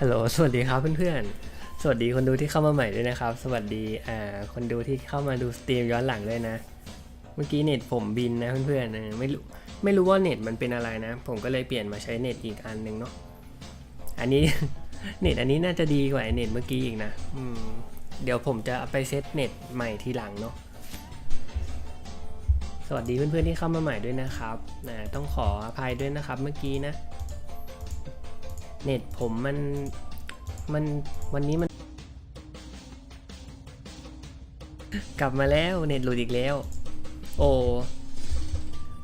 ฮัลโหล สวัสดีครับเพื่อนๆ สวัสดีคนดูที่เข้ามาใหม่ด้วยนะครับ สวัสดีอ่าคนดูที่เข้ามาดูสตรีมย้อนหลังด้วยนะ เมื่อกี้เน็ตผมบินนะเพื่อนๆเออไม่รู้ไม่รู้ว่าเน็ตมันเป็นอะไรนะ ผมก็เลยเปลี่ยนมาใช้เน็ตอีกอันหนึ่งเนาะ อันนี้ เน็ตอันนี้น่าจะดีกว่าเน็ตเมื่อกี้อีกนะ อืม เดี๋ยวผมจะไปเซตเน็ตใหม่ทีหลังเนาะสวัสดีเพื่อนๆที่เข้ามาใหม่ด้วยนะครับนะต้องขออภัยด้วยนะครับเมื่อกี้นะ เน็ตผมมันมันวันนี้มัน กลับมาแล้วเน็ตหลุดอีกแล้ว โอ้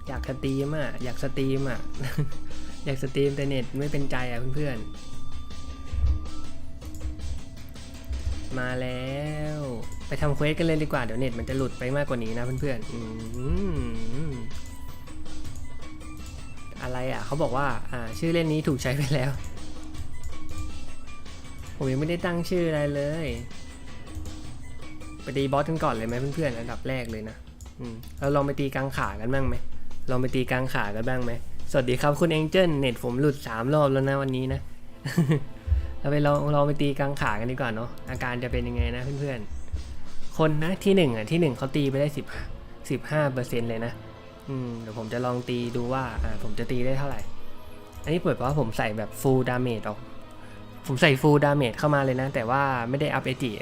อยากสตรีมอะอยากสตรีมอะ อยากสตรีมแต่เน็ตไม่เป็นใจอะเพื่อนๆมาแล้ว ไปทำเควสกันเลยดีกว่า เดี๋ยวเน็ตมันจะหลุดไปมากกว่านี้นะเพื่อนๆอืมอะไรอะเขาบอกว่าอ่า ชื่อเล่นนี้ถูกใช้ไปแล้ว ผมยังไม่ได้ตั้งชื่ออะไรเลย ไปตีบอสกันก่อนเลยไหมเพื่อนๆอันดับแรกเลยนะอืมเราลองไปตีกลางขากันบ้างไหมลองไปตีกลางขากันบ้างไหมสวัสดีครับคุณเองเจิลเน็ตผมหลุดสามรอบแล้วนะวันนี้นะเราไปลองลองไปตีกลางขากันดีกว่าเนาะอาการจะเป็นยังไงนะเพื่อนๆ คนนะที่หนึ่งอะที่หนึ่งเขาตีไปได้สิบสิบห้าเปอร์เซ็นต์เลยนะอืมเดี๋ยวผมจะลองตีดูว่าอ่าผมจะตีได้เท่าไหร่ อันนี้เปิดเพราะว่าผมใส่แบบ full damage ออก ผมใส่ full damage เข้ามาเลยนะ แต่ว่าไม่ได้อัพเอจิ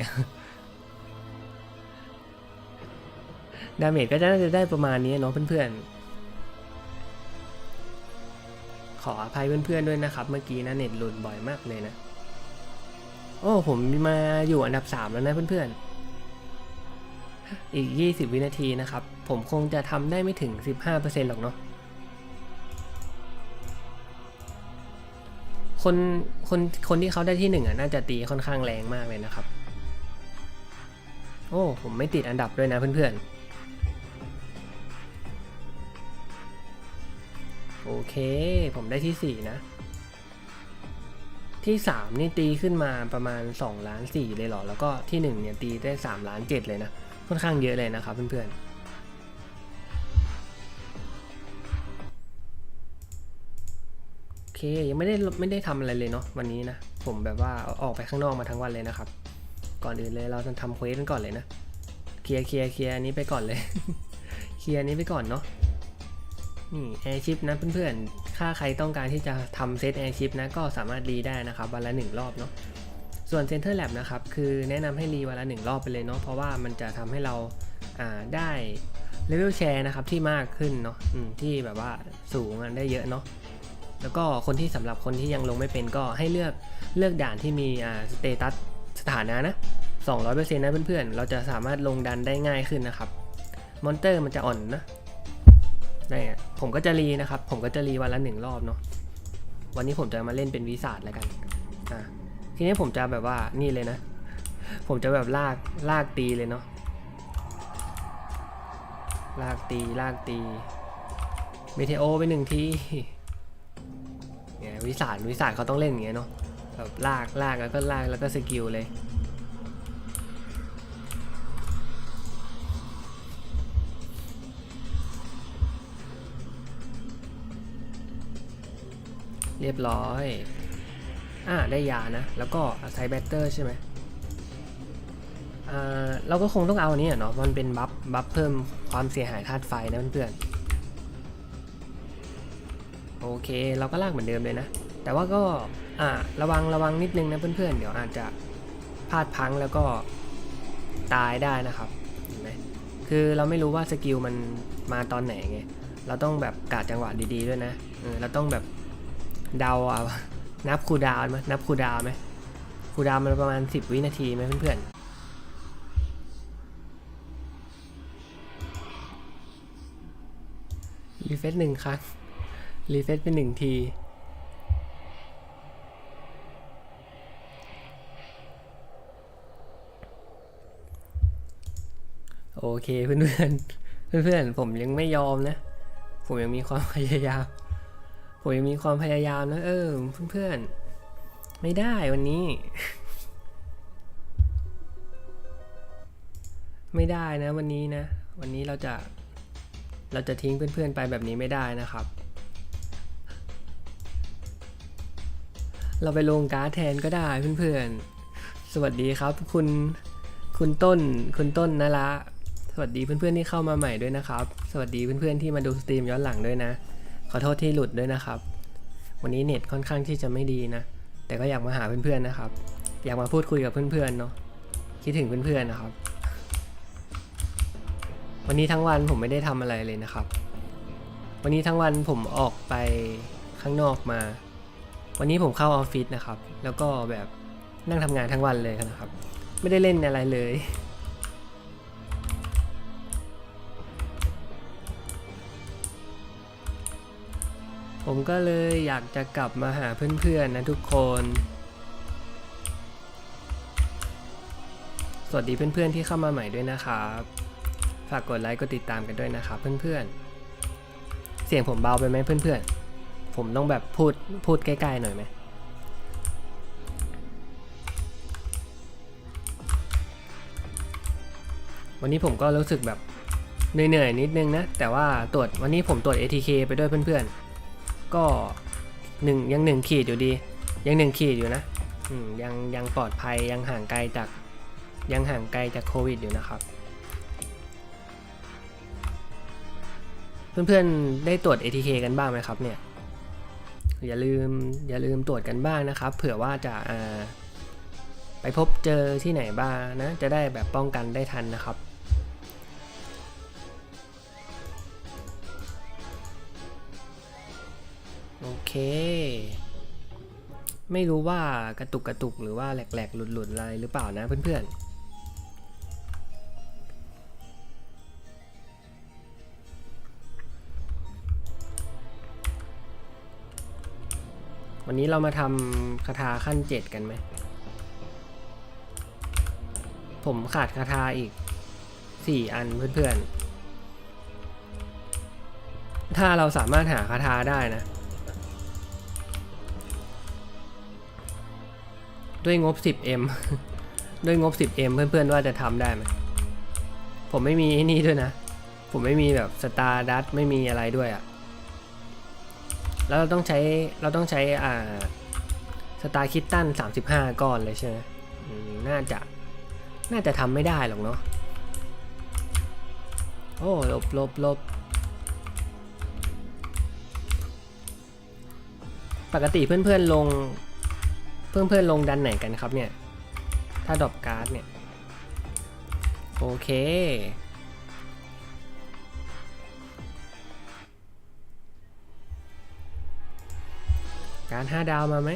ดาเมจก็จะน่าจะได้ประมาณนี้เนาะเพื่อนๆ ขออภัยเพื่อนๆด้วยนะครับ เมื่อกี้นะเน็ตหลุดบ่อยมากเลยนะ โอ้ผมมาอยู่อันดับ 3 แล้วนะเพื่อนๆ อีก 20 วินาทีนะครับ ผมคงจะทำได้ไม่ถึง 15%หรอกเนาะ คนคนคนที่เขาได้ที่หนึ่งอะน่าจะตีค่อนข้างแรงมากเลยนะครับ โอ้ผมไม่ติดอันดับด้วยนะเพื่อนๆ โอเค ผมได้ที่สี่นะ ที่สามนี่ตีขึ้นมาประมาณ2ล้านสี่เลยเหรอ แล้วก็ที่หนึ่งเนี่ยตีได้3ล้านเจ็ดเลยนะ ค่อนข้างเยอะเลยนะครับเพื่อนๆ เคยังไม่ได้ไม่ได้ทำอะไรเลยเนาะวันนี้นะ ผมแบบว่าออกไปข้างนอกมาทั้งวันเลยนะครับ ก่อนอื่นเลยเราจะทำเควสกันก่อนเลยนะ เคลียร์เคลียร์เคลียร์อันนี้ไปก่อนเลย เคลียร์อันนี้ไปก่อนเนาะ นี่แอร์ชิปนะเพื่อนๆ ถ้าใครต้องการที่จะทำเซตแอร์ชิปนะก็สามารถรีได้นะครับวันละหนึ่งรอบเนาะ ส่วนเซนเตอร์แลบนะครับคือแนะนำให้รีวันละหนึ่งรอบไปเลยเนาะเพราะว่ามันจะทำให้เราอ่าได้เลเวลแชร์นะครับที่มากขึ้นเนาะที่แบบว่าสูงได้เยอะเนาะ แล้วก็คนที่สำหรับคนที่ยังลงไม่เป็นก็ให้เลือกเลือกด่านที่มีอ่าสเตตัสสถานะนะ200%นะเพื่อนๆ เราจะสามารถลงดันได้ง่ายขึ้นนะครับ มอนเตอร์มันจะอ่อนนะนี่ผมก็จะรีนะครับ ผมก็จะรีวันละหนึ่งรอบเนาะ วันนี้ผมจะมาเล่นเป็นวิสาดแล้วกัน อะ ทีนี้ผมจะแบบว่านี่เลยนะ ผมจะแบบลากลากตีเลยเนาะ ลากตีลากตี เมเทโอไปหนึ่งที เนี่ยวิสานวิสานเขาต้องเล่นอย่างเงี้ยเนาะแบบลากลากแล้วก็ลากแล้วก็สกิลเลยเรียบร้อย อ่า ได้ยานะ แล้วก็ใช้แบตเตอร์ใช่ไหมอ่า เราก็คงต้องเอาอันนี้เนาะ มันเป็นบัฟ บัฟเพิ่มความเสียหายธาตุไฟนะเพื่อนๆ โอเค เราก็ลากเหมือนเดิมเลยนะ แต่ว่าก็อ่าระวังระวังนิดนึงนะเพื่อนๆ เดี๋ยวอาจจะพลาดพังแล้วก็ตายได้นะครับเห็นไหมคือเราไม่รู้ว่าสกิลมันมาตอนไหนไง เราต้องแบบกาดจังหวะดีๆด้วยนะเออเราต้องแบบเดาเอานับคูดาวไหมนับคูดาวไหมคูดาวมันประมาณ 10 วินาทีไหมเพื่อนๆรีเฟซหนึ่งครั้ง รีเฟซเป็นหนึ่งทีโอเคเพื่อนเพื่อนเพื่อนผมยังไม่ยอมนะ ผมยังมีความพยายาม ผมยังมีความพยายามนะ เออเพื่อนๆไม่ได้วันนี้ ไม่ได้นะ วันนี้นะ วันนี้เราจะ เราจะทิ้งเพื่อนๆไปแบบนี้ไม่ได้นะครับ เราไปลงการ์ดแทนก็ได้เพื่อนๆ สวัสดีครับ คุณคุณต้นคุณต้นนะละสวัสดีเพื่อนๆที่เข้ามาใหม่ด้วยนะครับ สวัสดีเพื่อนๆที่มาดูสตรีมย้อนหลังด้วยนะ ขอโทษที่หลุดด้วยนะครับ วันนี้เน็ตค่อนข้างที่จะไม่ดีนะ แต่ก็อยากมาหาเพื่อนๆนะครับ อยากมาพูดคุยกับเพื่อนๆเนาะคิดถึงเพื่อนๆนะครับ วันนี้ทั้งวันผมไม่ได้ทำอะไรเลยนะครับ วันนี้ทั้งวันผมออกไปข้างนอกมา วันนี้ผมเข้าออฟฟิศนะครับ แล้วก็แบบนั่งทำงานทั้งวันเลยนะครับ ไม่ได้เล่นอะไรเลย ผมก็เลยอยากจะกลับมาหาเพื่อนๆนะทุกคน สวัสดีเพื่อนๆที่เข้ามาใหม่ด้วยนะครับ ฝากกดไลค์กดติดตามกันด้วยนะครับเพื่อนๆ เสียงผมเบาไปไหมเพื่อนๆ ผมต้องแบบพูดพูดใกล้ๆหน่อยไหมวันนี้ผมก็รู้สึกแบบเหนื่อยๆนิดนึงนะ แต่ว่าตรวจวันนี้ผมตรวจ ATK ไปด้วยเพื่อนๆ ก็หนึ่งยังหนึ่งขีดอยู่ดี ยังหนึ่งขีดอยู่นะยังยังปลอดภัยยังห่างไกลจากยังห่างไกลจากโควิดอยู่นะครับ เพื่อนๆ ได้ตรวจ ATK กันบ้างไหมครับเนี่ย อย่าลืมอย่าลืมตรวจกันบ้างนะครับ เผื่อว่าจะาไปพบเจอที่ไหนบ้างนะ จะได้แบบป้องกันได้ทันนะครับโอเค ไม่รู้ว่ากระตุกกระตุกหรือว่าแหลกๆหลุดๆอะไรหรือเปล่านะเพื่อนๆ วันนี้เรามาทำคาถาขั้นเจ็ดกันไหม ผมขาดคาถาอีกสี่อันเพื่อนๆ ถ้าเราสามารถหาคาถาได้นะ ด้วยงบ 10m ด้วยงบ 10m เพื่อนๆ ว่าจะทำได้ไหม ผมไม่มีนี่ด้วยนะ ผมไม่มีแบบสตาร์ดัตไม่มีอะไรด้วยอะ่ะ แล้วเราต้องใช้เราต้องใช้อ่าสตาร์คิตตัน35 ก้อนเลยใช่ไหมน่าจะ น่าจะทำไม่ได้หรอกเนาะโอ้ลบลบลบปกติเพื่อนๆลง เพื่อนๆลงดันไหนกันครับเนี่ย ถ้าดรอปการ์ดเนี่ย โอเคารห้าดาวมาไหม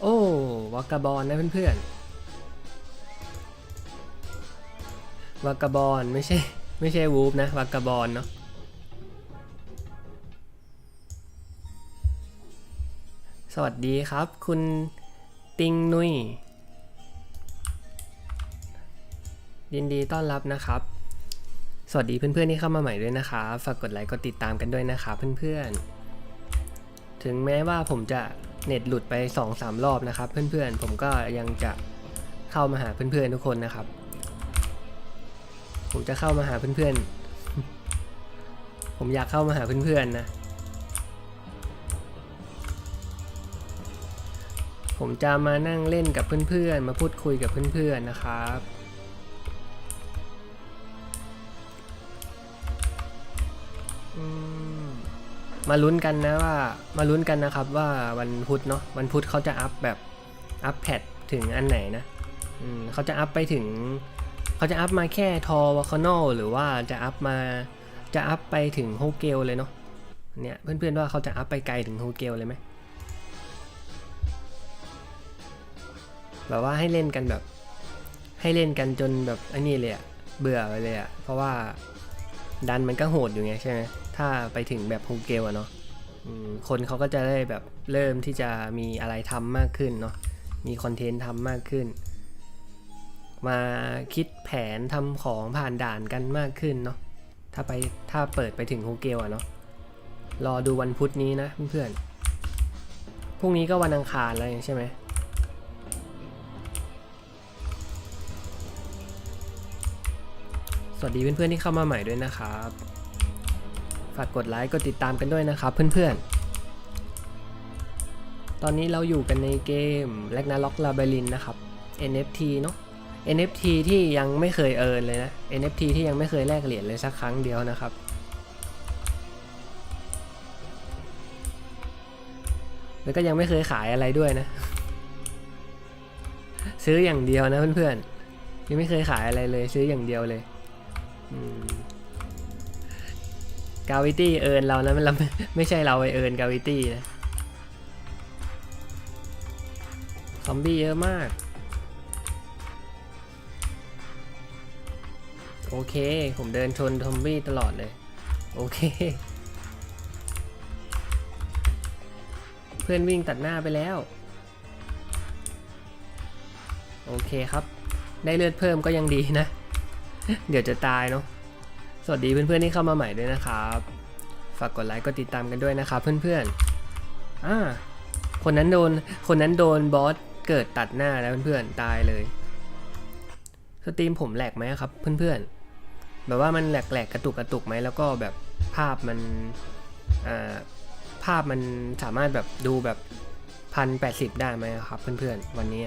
โอ้วากาบอลนะเพื่อนๆวากาบอลไม่ใช่ ไม่ใช่วูฟนะวากาบอลเนาะสวัสดีครับ คุณติงนุยยินดีต้อนรับนะครับ สวัสดีเพื่อนๆที่เข้ามาใหม่ด้วยนะครับฝากกดไลค์กดติดตามกันด้วยนะครับเพื่อนๆ ถึงแม้ว่าผมจะเน็ตหลุดไป 2-3 รอบนะครับ เพื่อนๆ ผมก็ยังจะเข้ามาหาเพื่อนๆทุกคนนะครับ ผมจะเข้ามาหาเพื่อนๆ ผมอยากเข้ามาหาเพื่อนๆนะ ผมจะมานั่งเล่นกับเพื่อนๆ มาพูดคุยกับเพื่อนๆนะครับ มาลุ้นกันนะว่ามาลุ้นกันนะครับว่าวันพุธเนาะวันพุธเขาจะอัพแบบอัพแพทถึงอันไหนนะเขาจะอัพไปถึงเขาจะอัพมาแค่ทอวาคานอลหรือว่าจะอัพมาจะอัพไปถึงโฮเกลเลยเนาะเนี่ยเพื่อนๆว่าเขาจะอัพไปไกลถึงโฮเกลเลยไหมแบบว่าให้เล่นกันแบบให้เล่นกันจนแบบอันนี้เลยอะเบื่อไปเลยอะเพราะว่า ดันมันก็โหดอยู่ไงใช่ไหมถ้าไปถึงแบบฮูเกลอะเนาะคนเขาก็จะได้แบบเริ่มที่จะมีอะไรทำมากขึ้นเนาะมีคอนเทนต์ทำมากขึ้น มาคิดแผนทำของผ่านด่านกันมากขึ้นเนาะถ้าไปถ้าเปิดไปถึงฮูเกลอะเนาะรอดูวันพุธนี้นะเพื่อนๆพรุ่งนี้ก็วันอังคารแล้วใช่ไหม วัสดีเพื่อนๆที่เข้ามาใหม่ด้วยนะครับ ฝากกดไลค์กดติดตามกันด้วยนะครับเพื่อนๆ ตอนนี้เราอยู่กันในเกม r a g n a r o k Labyrinth นะครับ NFT เนาะ NFT ที่ยังไม่เคยเอิร์นเลยนะ NFT ที่ยังไม่เคยแลกเหรียญเลยสักครั้งเดียวนะครับ แล้วก็ยังไม่เคยขายอะไรด้วยนะ ซื้ออย่างเดียวนะเพื่อนๆยังไม่เคยขายอะไรเลยซื้ออย่างเดียวเลย กาวิตี้เอินเรานะมันเราไม่ไม่ใช่เราไปเอินกาวิตี้นะ ซอมบี้เยอะมาก โอเค ผมเดินชนซอมบี้ตลอดเลย โอเค เพื่อนวิ่งตัดหน้าไปแล้ว โอเคครับ ได้เลือดเพิ่มก็ยังดีนะ เดี๋ยวจะตายเนาะ สวัสดีเพื่อนๆที่เข้ามาใหม่ด้วยนะครับ ฝากกดไลค์กดติดตามกันด้วยนะครับเพื่อนๆ อ่า คนนั้นโดน คนนั้นโดนบอสเกิดตัดหน้าแล้วเพื่อนๆ ตายเลย สตรีมผมแหลกไหมครับเพื่อนๆ แบบว่ามันแหลกๆกระตุกกระตุกไหมแล้วก็แบบภาพมัน อ่า ภาพมันสามารถแบบดูแบบพันแปดสิบได้ไหมครับเพื่อนๆ วันนี้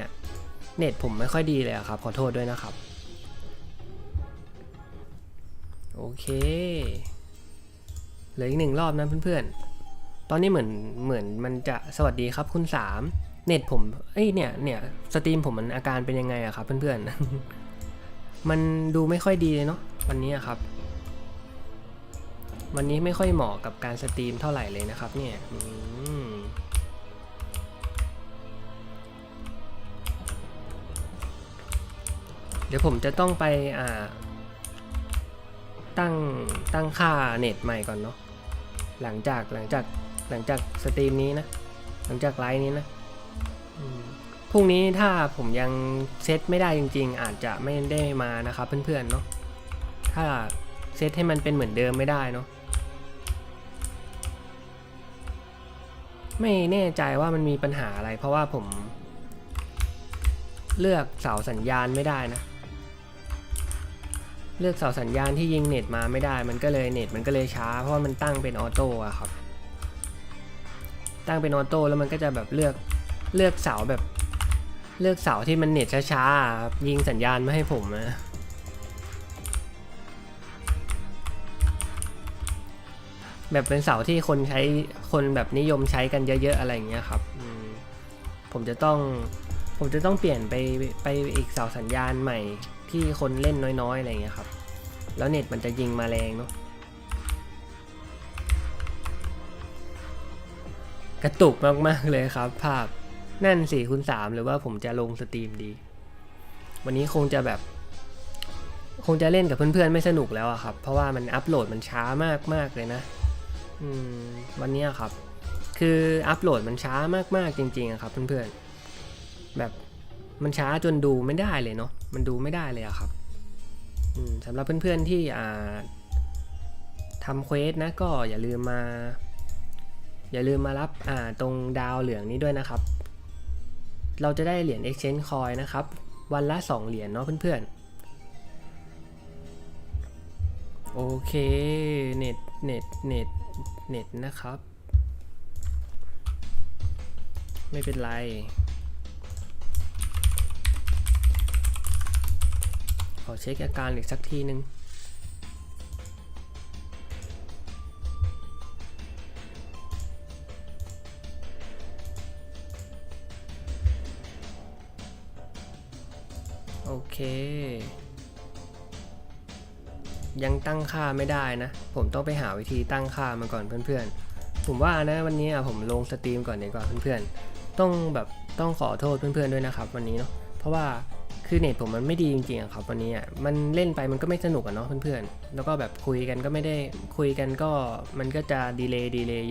เน็ตผมไม่ค่อยดีเลยครับ ขอโทษด้วยนะครับ โอเค เหลืออีกหนึ่งรอบนะเพื่อนๆ ตอนนี้เหมือนเหมือนมันจะสวัสดีครับคุณสามเน็ตผม เอ้ยเนี่ยเนี่ยสตรีมผมมันอาการเป็นยังไงอะครับเพื่อนๆ มันดูไม่ค่อยดีเลยเนาะวันนี้อะครับ วันนี้ไม่ค่อยเหมาะกับการสตรีมเท่าไหร่เลยนะครับเนี่ยเดี๋ยวผมจะต้องไปอ่า ตั้งตั้งค่าเน็ตใหม่ก่อนเนาะหลังจากหลังจากหลังจากสตรีมนี้นะ หลังจากไลฟ์นี้นะพรุ่งนี้ถ้าผมยังเซตไม่ได้จริง ๆ อาจจะไม่ได้มานะครับเพื่อนๆเนาะถ้าเซตให้มันเป็นเหมือนเดิมไม่ได้เนาะไม่แน่ใจว่ามันมีปัญหาอะไร เพราะว่าผม เลือกเสาสัญญาณไม่ได้นะ เลือกเสาสัญญาณที่ยิงเน็ตมาไม่ได้ มันก็เลยเน็ตมันก็เลยช้า เพราะว่ามันตั้งเป็นออโต้อะครับ ตั้งเป็นออโต้แล้วมันก็จะแบบเลือกเลือกเสาแบบ เลือกเสาที่มันเน็ตช้าๆยิงสัญญาณมาให้ผมนะแบบเป็นเสาที่คนใช้คนแบบนิยมใช้กันเยอะๆอะไรอย่างเงี้ยครับผมจะต้องผมจะต้องเปลี่ยนไปไปอีกเสาสัญญาณใหม่ ที่คนเล่นน้อยๆอะไรอย่างเงี้ยครับ แล้วเน็ตมันจะยิงมาแรงเนาะกระตุกมากๆเลยครับ ภาพนั่นสี่คูณสามหรือว่าผมจะลงสตรีมดี วันนี้คงจะแบบ คงจะเล่นกับเพื่อนๆ ไม่สนุกแล้วอะครับ เพราะว่ามันอัปโหลดมันช้ามากๆเลยนะอืมวันนี้ครับ คืออัปโหลดมันช้ามากๆจริงๆครับเพื่อนๆแบบ มันช้าจนดูไม่ได้เลยเนาะมันดูไม่ได้เลยอะครับสำหรับเพื่อนๆที่อ่าทำเควสนะก็อย่าลืมมา อย่าลืมมารับอ่าตรงดาวเหลืองนี้ด้วยนะครับ เราจะได้เหรียญ exchange coin นะครับ วันละ 2 เหรียญเนาะเพื่อนๆ โอเค เน็ต เน็ต เน็ต เน็ตนะครับ ไม่เป็นไร อเช็คอาการอีกสักทีหนึ่งโอเค ยังตั้งค่าไม่ได้นะ ผมต้องไปหาวิธีตั้งค่ามาก่อนเพื่อนๆ ผมว่านะวันนี้ผมลงสตรีมก่อนดีกว่าเพื่อนๆ ต้องแบบต้องขอโทษเพื่อนๆด้วยนะครับ วันนี้เนาะ เพราะว่า คือเน็ตผมมันไม่ดีจริงๆครับวันนี้อะมันเล่นไปมันก็ไม่สนุกอะเนาะเพื่อนๆ แล้วก็แบบคุยกันก็ไม่ได้คุยกันก็มันก็จะดีเลย์ดีเลย์